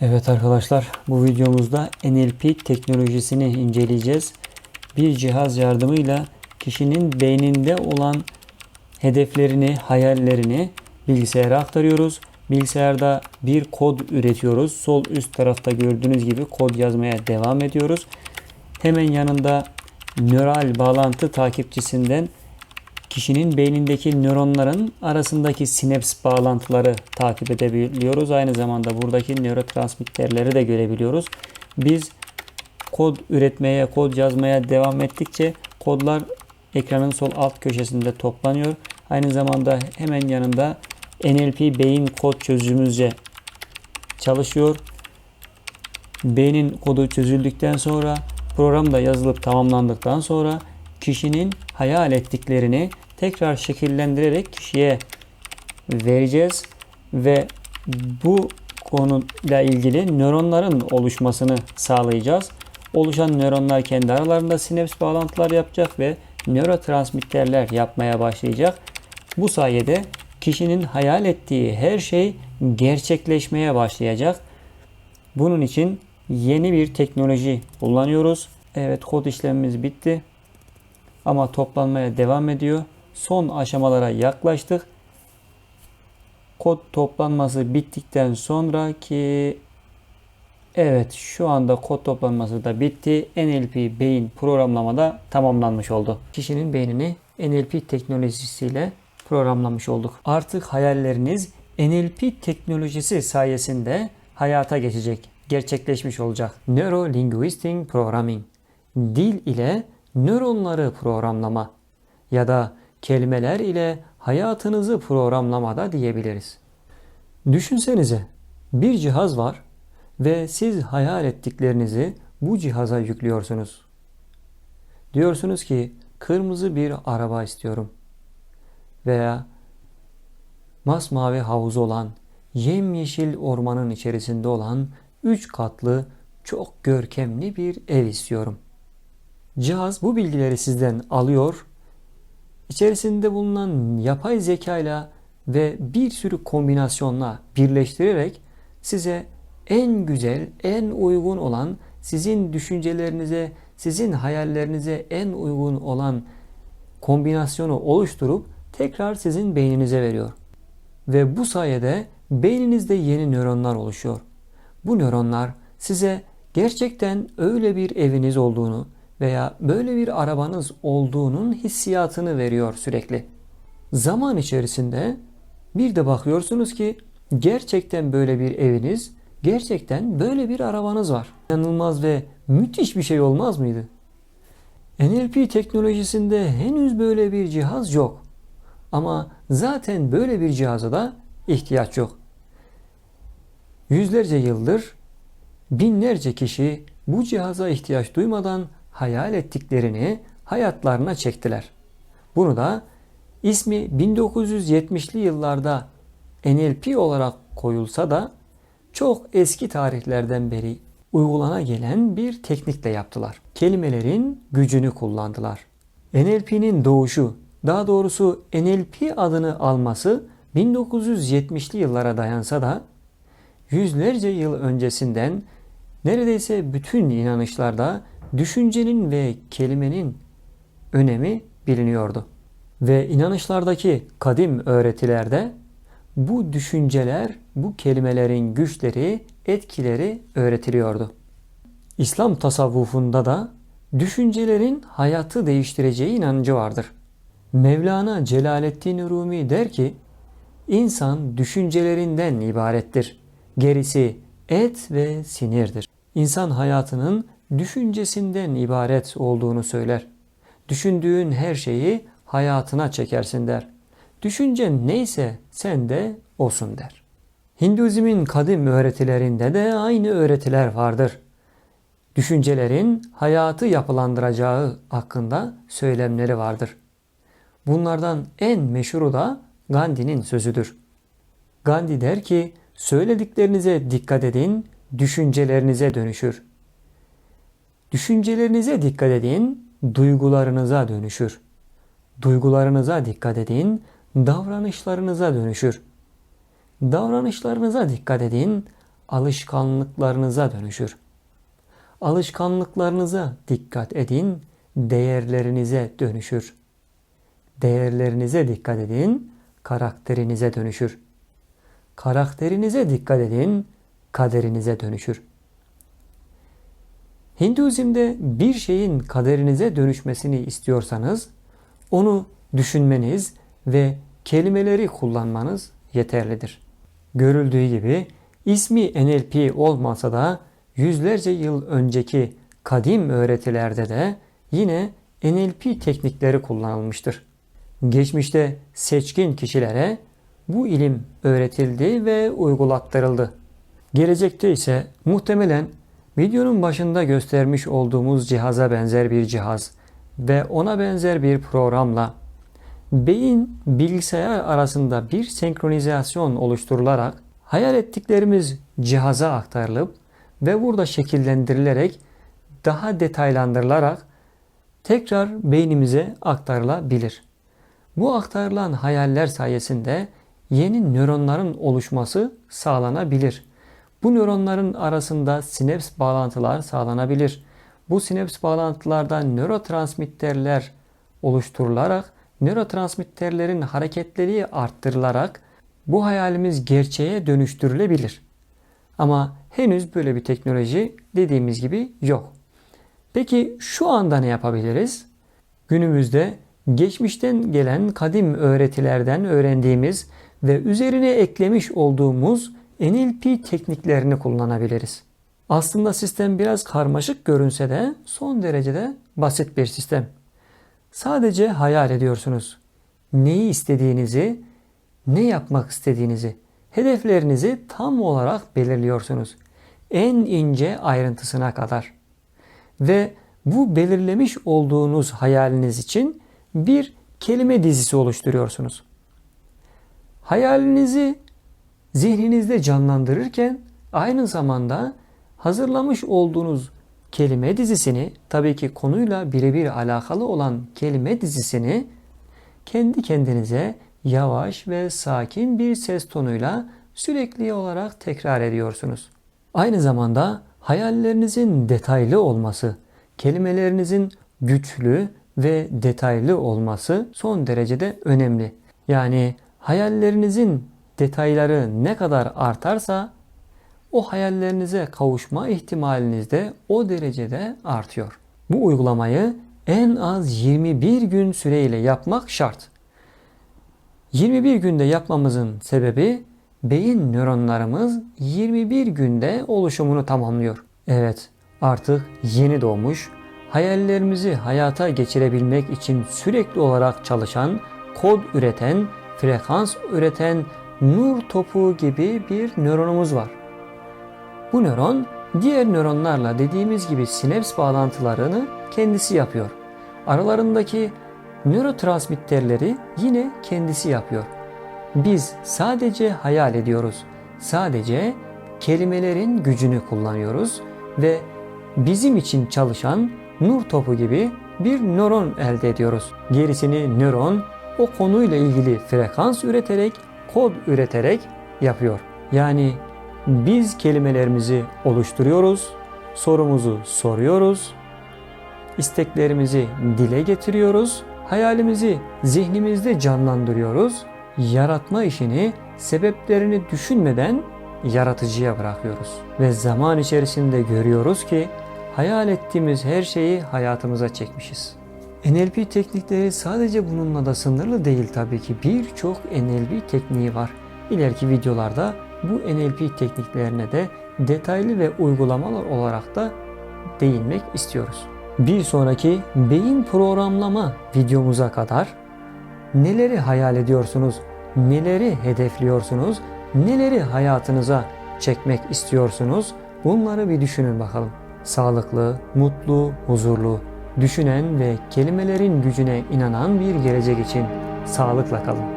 Evet arkadaşlar bu videomuzda NLP teknolojisini inceleyeceğiz. Bir cihaz yardımıyla kişinin beyninde olan hedeflerini, hayallerini bilgisayara aktarıyoruz. Bilgisayarda bir kod üretiyoruz. Sol üst tarafta gördüğünüz gibi kod yazmaya devam ediyoruz. Hemen yanında nöral bağlantı takipçisinden kişinin beynindeki nöronların arasındaki sinaps bağlantıları takip edebiliyoruz. Aynı zamanda buradaki nörotransmitterleri de görebiliyoruz. Biz kod üretmeye, kod yazmaya devam ettikçe kodlar ekranın sol alt köşesinde toplanıyor. Aynı zamanda hemen yanında NLP beyin kod çözücümüzce çalışıyor. Beynin kodu çözüldükten sonra program da yazılıp tamamlandıktan sonra kişinin hayal ettiklerini tekrar şekillendirerek kişiye vereceğiz ve bu konuyla ilgili nöronların oluşmasını sağlayacağız. Oluşan nöronlar kendi aralarında sinaps bağlantılar yapacak ve nörotransmitterler yapmaya başlayacak. Bu sayede kişinin hayal ettiği her şey gerçekleşmeye başlayacak. Bunun için yeni bir teknoloji kullanıyoruz. Evet kod işlemimiz bitti. Ama toplanmaya devam ediyor. Son aşamalara yaklaştık. Kod toplanması bittikten sonra ki Evet şu anda kod toplanması da bitti. NLP beyin programlamada tamamlanmış oldu. Kişinin beynini NLP teknolojisiyle programlamış olduk. Artık hayalleriniz NLP teknolojisi sayesinde hayata geçecek, gerçekleşmiş olacak. Neuro Linguistic Programming dil ile nöronları programlama ya da kelimeler ile hayatınızı programlamada diyebiliriz. Düşünsenize bir cihaz var ve siz hayal ettiklerinizi bu cihaza yüklüyorsunuz. Diyorsunuz ki kırmızı bir araba istiyorum veya masmavi havuzu olan, yemyeşil ormanın içerisinde olan üç katlı çok görkemli bir ev istiyorum. Cihaz bu bilgileri sizden alıyor, içerisinde bulunan yapay zekayla ve bir sürü kombinasyonla birleştirerek size en güzel, en uygun olan sizin düşüncelerinize, sizin hayallerinize en uygun olan kombinasyonu oluşturup tekrar sizin beyninize veriyor. Ve bu sayede beyninizde yeni nöronlar oluşuyor. Bu nöronlar size gerçekten öyle bir eviniz olduğunu veya böyle bir arabanız olduğunun hissiyatını veriyor sürekli. Zaman içerisinde bir de bakıyorsunuz ki gerçekten böyle bir eviniz, gerçekten böyle bir arabanız var. İnanılmaz ve müthiş bir şey olmaz mıydı? NLP teknolojisinde henüz böyle bir cihaz yok. Ama zaten böyle bir cihaza da ihtiyaç yok. Yüzlerce yıldır binlerce kişi bu cihaza ihtiyaç duymadan hayal ettiklerini hayatlarına çektiler. Bunu da ismi 1970'li yıllarda NLP olarak koyulsa da çok eski tarihlerden beri uygulana gelen bir teknikle yaptılar. Kelimelerin gücünü kullandılar. NLP'nin doğuşu, daha doğrusu NLP adını alması 1970'li yıllara dayansa da yüzlerce yıl öncesinden neredeyse bütün inanışlarda düşüncenin ve kelimenin önemi biliniyordu. Ve inanışlardaki kadim öğretilerde bu düşünceler, bu kelimelerin güçleri, etkileri öğretiliyordu. İslam tasavvufunda da düşüncelerin hayatı değiştireceği inancı vardır. Mevlana Celaleddin Rumi der ki, insan düşüncelerinden ibarettir. Gerisi et ve sinirdir. İnsan hayatının düşüncesinden ibaret olduğunu söyler. Düşündüğün her şeyi hayatına çekersin der. Düşüncen neyse sen de olsun der. Hinduizmin kadim öğretilerinde de aynı öğretiler vardır. Düşüncelerin hayatı yapılandıracağı hakkında söylemleri vardır. Bunlardan en meşhuru da Gandhi'nin sözüdür. Gandhi der ki, söylediklerinize dikkat edin, düşüncelerinize dönüşür. Düşüncelerinize dikkat edin, duygularınıza dönüşür. Duygularınıza dikkat edin, davranışlarınıza dönüşür. Davranışlarınıza dikkat edin, alışkanlıklarınıza dönüşür. Alışkanlıklarınıza dikkat edin, değerlerinize dönüşür. Değerlerinize dikkat edin, karakterinize dönüşür. Karakterinize dikkat edin, kaderinize dönüşür. Hinduizm'de bir şeyin kaderinize dönüşmesini istiyorsanız onu düşünmeniz ve kelimeleri kullanmanız yeterlidir. Görüldüğü gibi ismi NLP olmasa da yüzlerce yıl önceki kadim öğretilerde de yine NLP teknikleri kullanılmıştır. Geçmişte seçkin kişilere bu ilim öğretildi ve uygulattırıldı. Gelecekte ise muhtemelen videonun başında göstermiş olduğumuz cihaza benzer bir cihaz ve ona benzer bir programla beyin bilgisayar arasında bir senkronizasyon oluşturularak hayal ettiklerimiz cihaza aktarılıp ve burada şekillendirilerek daha detaylandırılarak tekrar beynimize aktarılabilir. Bu aktarılan hayaller sayesinde yeni nöronların oluşması sağlanabilir. Bu nöronların arasında sinaps bağlantılar sağlanabilir. Bu sinaps bağlantılardan nörotransmitterler oluşturularak nörotransmitterlerin hareketleri arttırılarak bu hayalimiz gerçeğe dönüştürülebilir. Ama henüz böyle bir teknoloji dediğimiz gibi yok. Peki şu anda ne yapabiliriz? Günümüzde geçmişten gelen kadim öğretilerden öğrendiğimiz ve üzerine eklemiş olduğumuz NLP tekniklerini kullanabiliriz. Aslında sistem biraz karmaşık görünse de son derecede basit bir sistem. Sadece hayal ediyorsunuz. Neyi istediğinizi, ne yapmak istediğinizi, hedeflerinizi tam olarak belirliyorsunuz. En ince ayrıntısına kadar. Ve bu belirlemiş olduğunuz hayaliniz için bir kelime dizisi oluşturuyorsunuz. Hayalinizi zihninizde canlandırırken aynı zamanda hazırlamış olduğunuz kelime dizisini tabii ki konuyla birebir alakalı olan kelime dizisini kendi kendinize yavaş ve sakin bir ses tonuyla sürekli olarak tekrar ediyorsunuz. Aynı zamanda hayallerinizin detaylı olması, kelimelerinizin güçlü ve detaylı olması son derecede önemli. Yani hayallerinizin detayları ne kadar artarsa o hayallerinize kavuşma ihtimaliniz de o derecede artıyor. Bu uygulamayı en az 21 gün süreyle yapmak şart. 21 günde yapmamızın sebebi beyin nöronlarımız 21 günde oluşumunu tamamlıyor. Evet, artık yeni doğmuş, hayallerimizi hayata geçirebilmek için sürekli olarak çalışan, kod üreten, frekans üreten nur topu gibi bir nöronumuz var. Bu nöron diğer nöronlarla dediğimiz gibi sinaps bağlantılarını kendisi yapıyor. Aralarındaki nörotransmitterleri yine kendisi yapıyor. Biz sadece hayal ediyoruz. Sadece kelimelerin gücünü kullanıyoruz ve bizim için çalışan nur topu gibi bir nöron elde ediyoruz. Gerisini nöron o konuyla ilgili frekans üreterek, kod üreterek yapıyor. Yani biz kelimelerimizi oluşturuyoruz, sorumuzu soruyoruz, isteklerimizi dile getiriyoruz, hayalimizi zihnimizde canlandırıyoruz, yaratma işini sebeplerini düşünmeden yaratıcıya bırakıyoruz. Ve zaman içerisinde görüyoruz ki hayal ettiğimiz her şeyi hayatımıza çekmişiz. NLP teknikleri sadece bununla da sınırlı değil tabii ki. Birçok NLP tekniği var. İleriki videolarda bu NLP tekniklerine de detaylı ve uygulamalar olarak da değinmek istiyoruz. Bir sonraki beyin programlama videomuza kadar neleri hayal ediyorsunuz, neleri hedefliyorsunuz, neleri hayatınıza çekmek istiyorsunuz bunları bir düşünün bakalım. Sağlıklı, mutlu, huzurlu, düşünen ve kelimelerin gücüne inanan bir gelecek için sağlıkla kalın.